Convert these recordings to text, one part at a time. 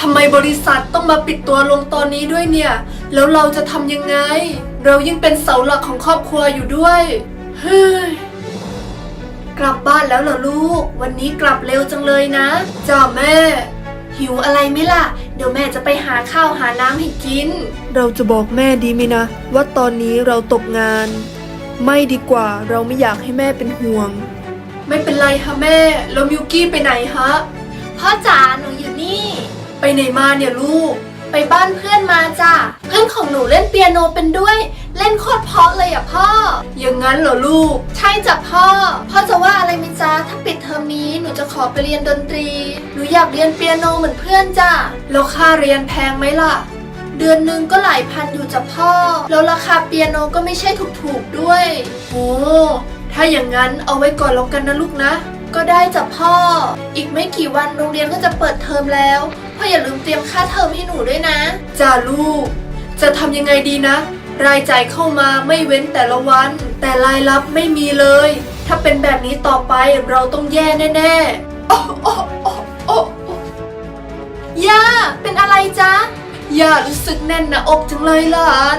ทำไมบริษัทต้องมาปิดตัวลงตอนนี้ด้วยเนี่ย แล้วเราจะทำยังไง เรายิ่งเป็นเสาหลักของครอบครัวอยู่ด้วยเฮ้ยกลับบ้านแล้วเหรอลูก วันนี้กลับเร็วจังเลยนะจ้าแม่ หิวอะไรไหมล่ะ เดี๋ยวแม่จะไปหาข้าวหาน้ำให้กิน เราจะบอกแม่ดีไหมนะ ว่าตอนนี้เราตกงาน ไม่ดีกว่าเราไม่อยากให้แม่เป็นห่วง ไม่เป็นไรฮะแม่ แล้วมิวกี้ไปไหนฮะพ่อจ๋าหนูอยู่นี่ ไปไหนมาเนี่ยลูก ไปบ้านเพื่อนมาจ้ะ เพื่อนของหนูเล่นเปียโนเป็นด้วย เล่นโคตรเพราะเลยอะพ่อ อย่างนั้นเหรอลูก ใช่จ้ะพ่อ พ่อจะว่าอะไรไหมจ๊ะถ้าปิดเทอมนี้หนูจะขอไปเรียนดนตรี หนูอยากเรียนเปียโนเหมือนเพื่อนจ้ะ แล้วค่าเรียนแพงไหมล่ะ เดือนหนึงก็หลายพันอยู่จ้ะพ่อ แล้วราคาเปียโนก็ไม่ใช่ถูกๆด้วย โอ้ ถ้าอย่างนั้นเอาไว้ก่อนแล้วกันนะลูกนะ ก็ได้จ้ะพ่อ อีกไม่กี่วันโรงเรียนก็จะเปิดเทอมแล้ว พ่ออย่าลืมเตรียมค่าเทอมให้หนูด้วยนะ จ้าลูก จะทำยังไงดีนะ รายจ่ายเข้ามาไม่เว้นแต่ละวัน แต่รายรับไม่มีเลย ถ้าเป็นแบบนี้ต่อไปเราต้องแย่แน่ๆโอ้โอ้โอ้โอ้โอ้ย่า เป็นอะไรจ๊ะ ย่ารู้สึกแน่นหน้าอกจังเลยหลาน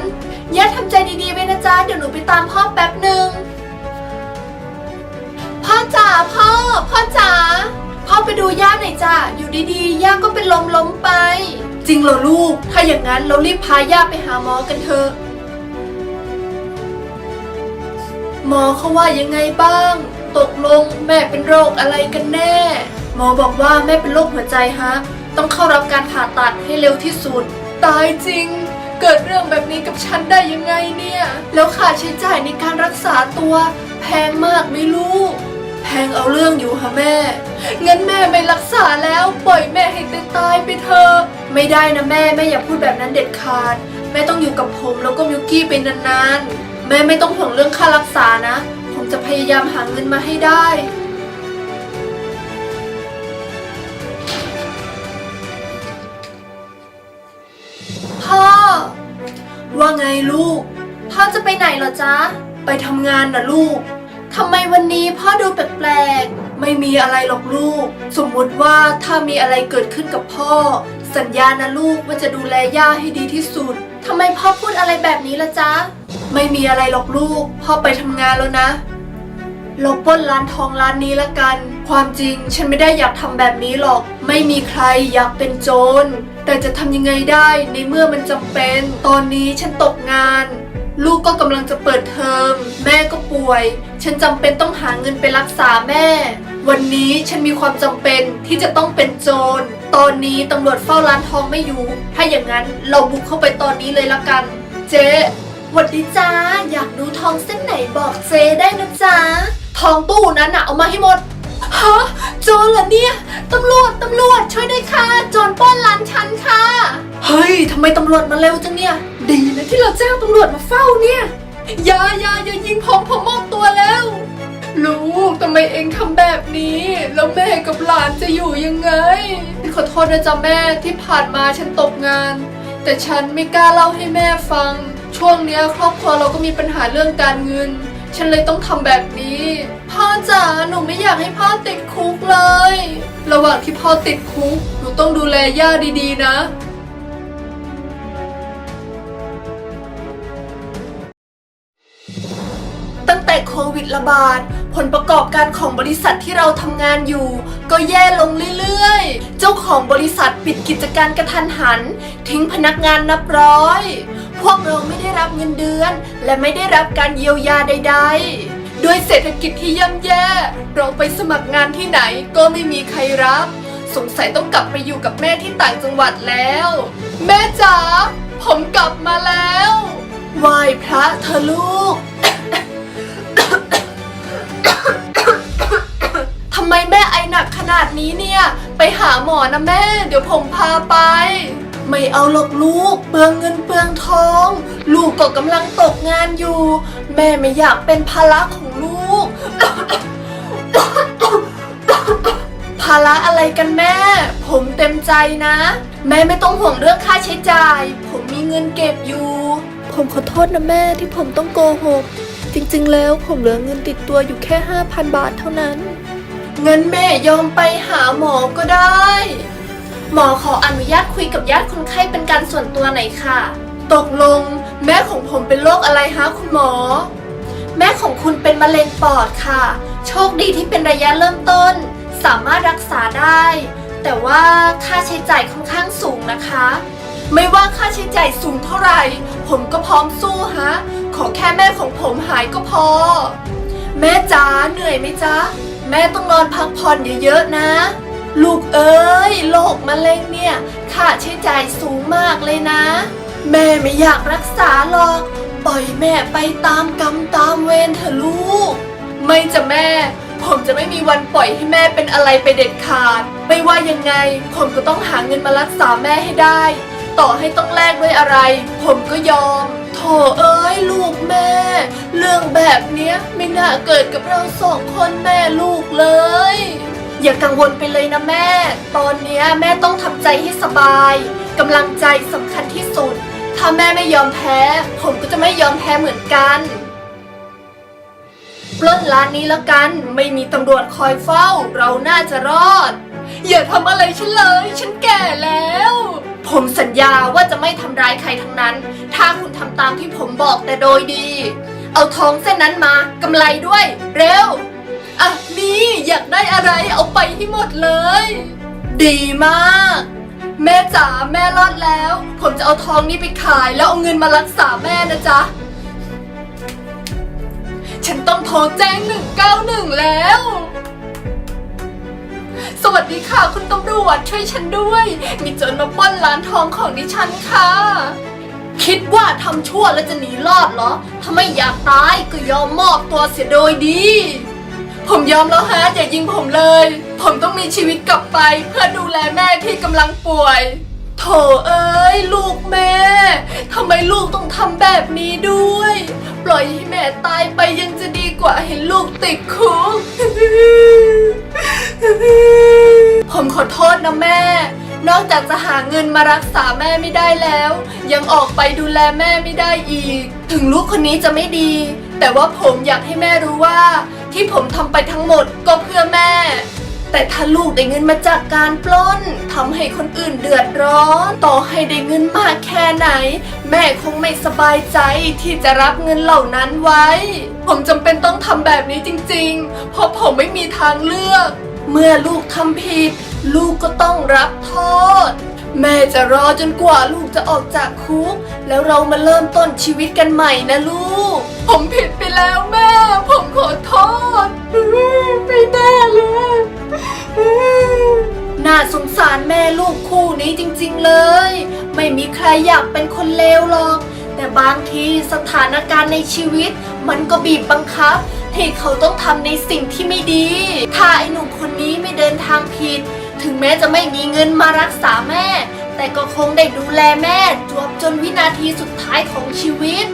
ย่าทำใจดีๆไว้นะจ๊ะ เดี๋ยวหนูไปตามพ่อแป๊บหนึ่ง พ่อจ๋าพ่อ พ่อจ๋าพ่อไปดูย่าหน่อยจ้ะอยู่ดีๆย่าก็เป็นลมล้มไป จริงเหรอลูก ถ้าอย่างนั้นเรารีบพาย่าไปหาหมอกันเถอะหมอเขาว่ายังไงบ้าง ตกลงแม่เป็นโรคอะไรกันแน่ หมอบอกว่าแม่เป็นโรคหัวใจฮะ ต้องเข้ารับการผ่าตัดให้เร็วที่สุด ตายจริง เกิดเรื่องแบบนี้กับฉันได้ยังไงเนี่ย แล้วค่าใช้จ่ายในการรักษาตัวแพงมากไหม่ลูก แพงเอาเรื่องอยู่ค่ะแม่ งั้นแม่ไม่รักษาแล้วปล่อยแม่ให้ตายไปเถอะไม่ได้นะแม่แม่อย่าพูดแบบนั้นเด็ดขาด แม่ต้องอยู่กับผมแล้วก็มิวกี้ไปนานๆ แม่ไม่ต้องห่วงเรื่องค่ารักษานะ ผมจะพยายามหาเงินมาให้ได้ พ่อ ว่าไงลูก พ่อจะไปไหนเหรอจ๊ะ ไปทำงานนะลูก ทำไมวันนี้พ่อดูแปลกๆ ไม่มีอะไรหรอกลูก สมมุติว่าถ้ามีอะไรเกิดขึ้นกับพ่อ สัญญานะลูกว่าจะดูแลย่าให้ดีที่สุด ทำไมพ่อพูดอะไรแบบนี้ล่ะจ๊ะ ไม่มีอะไรหรอกลูก พ่อไปทำงานแล้วนะเราปล้นร้านทองร้านนี้ละกัน ความจริงฉันไม่ได้อยากทำแบบนี้หรอก ไม่มีใครอยากเป็นโจร แต่จะทำยังไงได้ในเมื่อมันจำเป็น ตอนนี้ฉันตกงาน ลูกก็กำลังจะเปิดเทอม แม่ก็ป่วย ฉันจำเป็นต้องหาเงินไปรักษาแม่ วันนี้ฉันมีความจำเป็นที่จะต้องเป็นโจร ตอนนี้ตำรวจเฝ้าร้านทองไม่อยู่ ถ้าอย่างนั้นเราบุกเข้าไปตอนนี้เลยละกัน เจ๊หวัดดีจ้า อยากดูทองเส้นไหนบอกเจ๊ได้นะจ๊ะทองตู้นั้นน่ะเอามาให้หมด ฮะ โจรเหรอเนี่ย ตำรวจ ตำรวจช่วยด้วยค่ะ โจรปล้นร้านฉันค่ะ เฮ้ยทำไมตำรวจมาเร็วจังเนี่ย ดีนะที่เราแจ้งตำรวจมาเฝ้าเนี่ยอย่าอย่าอย่ายิงผมผมมอบตัวแล้ว ลูกทำไมเองทำแบบนี้ แล้วแม่กับหลานจะอยู่ยังไง ขอโทษนะจ๊ะแม่ที่ผ่านมาฉันตกงาน แต่ฉันไม่กล้าเล่าให้แม่ฟัง ช่วงเนี้ยครอบครัวเราก็มีปัญหาเรื่องการเงิน ฉันเลยต้องทำแบบนี้พ่อจ๋าหนูไม่อยากให้พ่อติดคุกเลย ระหว่างที่พ่อติดคุกหนูต้องดูแลย่าดีๆนะ ตั้งแต่โควิดระบาด ผลประกอบการของบริษัทที่เราทำงานอยู่ ก็แย่ลงเรื่อยๆ เจ้าของบริษัทปิดกิจการกระทันหัน ทิ้งพนักงานนับร้อย พวกเราไม่ได้รับเงินเดือน และไม่ได้รับการเยียวยาใด ๆ ด้วยเศรษฐกิจที่ย่ำแย่ เราไปสมัครงานที่ไหนก็ไม่มีใครรับ สงสัยต้องกลับไปอยู่กับแม่ที่ต่างจังหวัดแล้ว แม่จ๋าผมกลับมาแล้วไหว้พระเธอลูก ทำไมแม่ไอหนักขนาดนี้เนี่ย ไปหาหมอนะแม่ เดี๋ยวผมพาไป ไม่เอาหรอกลูก เปลืองเงินเปลืองทอง ลูกก็กำลังตกงานอยู่ แม่ไม่อยากเป็นภาระของลูก ภาระอะไรกันแม่ ผมเต็มใจนะ แม่ไม่ต้องห่วงเรื่องค่าใช้จ่าย ผมมีเงินเก็บอยู่ ผมขอโทษนะแม่ที่ผมต้องโกหก จริงๆ แล้วผมเหลือเงินติดตัวอยู่แค่ 5,000 บาทเท่านั้น เงินแม่ยอมไปหาหมอก็ได้ หมอขออนุญาตคุยกับญาติคนไข้เป็นการส่วนตัวหน่อยค่ะ ตกลง แม่ของผมเป็นโรคอะไรฮะคุณหมอ แม่ของคุณเป็นมะเร็งปอดค่ะ โชคดีที่เป็นระยะเริ่มต้น สามารถรักษาได้ แต่ว่าค่าใช้จ่ายค่อนข้างสูงนะคะ ไม่ว่าค่าใช้จ่ายสูงเท่าไหร่ ผมก็พร้อมสู้ฮะ ขอแค่แม่ของผมหายก็พอ แม่จ๋าเหนื่อยไหมจ๊ะ แม่ต้องนอนพักผ่อนเยอะๆนะ ลูกเอ้ยโรคมะเร็งเนี่ยค่าใช้จ่ายสูงมากเลยนะ แม่ไม่อยากรักษาหรอก ปล่อยแม่ไปตามกรรมตามเวรเถอะลูก ไม่จะแม่ ผมจะไม่มีวันปล่อยให้แม่เป็นอะไรไปเด็ดขาด ไม่ว่ายังไง ผมก็ต้องหาเงินมารักษาแม่ให้ได้ ต่อให้ต้องแลกด้วยอะไร ผมก็ยอม โถเอ้ยลูกแม่ เรื่องแบบเนี้ยไม่น่าเกิดกับเราสองคนแม่ลูกเลย อย่ากังวลไปเลยนะแม่ ตอนเนี้ยแม่ต้องทำใจให้สบายกำลังใจสำคัญที่สุด ถ้าแม่ไม่ยอมแพ้ ผมก็จะไม่ยอมแพ้เหมือนกันปล้นร้านนี้แล้วกัน ไม่มีตำรวจคอยเฝ้า เราน่าจะรอด อย่าทำอะไรฉันเลย ฉันแก่แล้ว ผมสัญญาว่าจะไม่ทำร้ายใครทั้งนั้น ตามที่ผมบอกแต่โดยดี เอาทองเส้นนั้นมากำไรด้วย เร็ว อะนี่อยากได้อะไรเอาไปให้หมดเลย ดีมาก แม่จ๋าแม่รอดแล้ว ผมจะเอาทองนี้ไปขายแล้วเอาเงินมารักษาแม่นะจ๊ะ ฉันต้องโทรแจ้ง 191 แล้ว สวัสดีค่ะคุณตำรวจช่วยฉันด้วย มีโจรมาปล้นร้านทองของดิฉันค่ะ คิดว่าทำชั่วแล้วจะหนีรอดเหรอ ถ้าไม่อยากตายก็ยอมมอบตัวเสียโดยดี ผมยอมแล้วฮะอย่ายิงผมเลย ผมต้องมีชีวิตกลับไปเพื่อดูแลแม่ที่กำลังป่วย โถเอ้ยลูกแม่ทำไมลูกต้องทำแบบนี้ด้วย ปล่อยให้แม่ตายไปยังจะดีกว่าเห็นลูกติดคุกผมขอโทษนะแม่ นอกจากจะหาเงินมารักษาแม่ไม่ได้แล้ว ยังออกไปดูแลแม่ไม่ได้อีก ถึงลูกคนนี้จะไม่ดี แต่ว่าผมอยากให้แม่รู้ว่า ที่ผมทำไปทั้งหมดก็เพื่อแม่ แต่ถ้าลูกได้เงินมาจากการปล้นทำให้คนอื่นเดือดร้อน ต่อให้ได้เงินมากแค่ไหน แม่คงไม่สบายใจที่จะรับเงินเหล่านั้นไว้ ผมจำเป็นต้องทำแบบนี้จริง ๆ เพราะผมไม่มีทางเลือก เมื่อลูกทำผิด ลูกก็ต้องรับโทษ แม่จะรอจนกว่าลูกจะออกจากคุก แล้วเรามาเริ่มต้นชีวิตกันใหม่นะลูก ผมผิดไปแล้วแม่ ผมขอโทษไม่แน่เลยน่าสงสารแม่ลูกคู่นี้จริงๆเลย ไม่มีใครอยากเป็นคนเลวหรอก แต่บางทีสถานการณ์ในชีวิต มันก็บีบบังคับ ให้เขาต้องทำในสิ่งที่ไม่ดี ถ้าไอ้หนุ่มคนนี้ไม่เดินทางผิด ถึงแม้จะไม่มีเงินมารักษาแม่ แต่ก็คงได้ดูแลแม่จวบจนวินาทีสุดท้ายของชีวิต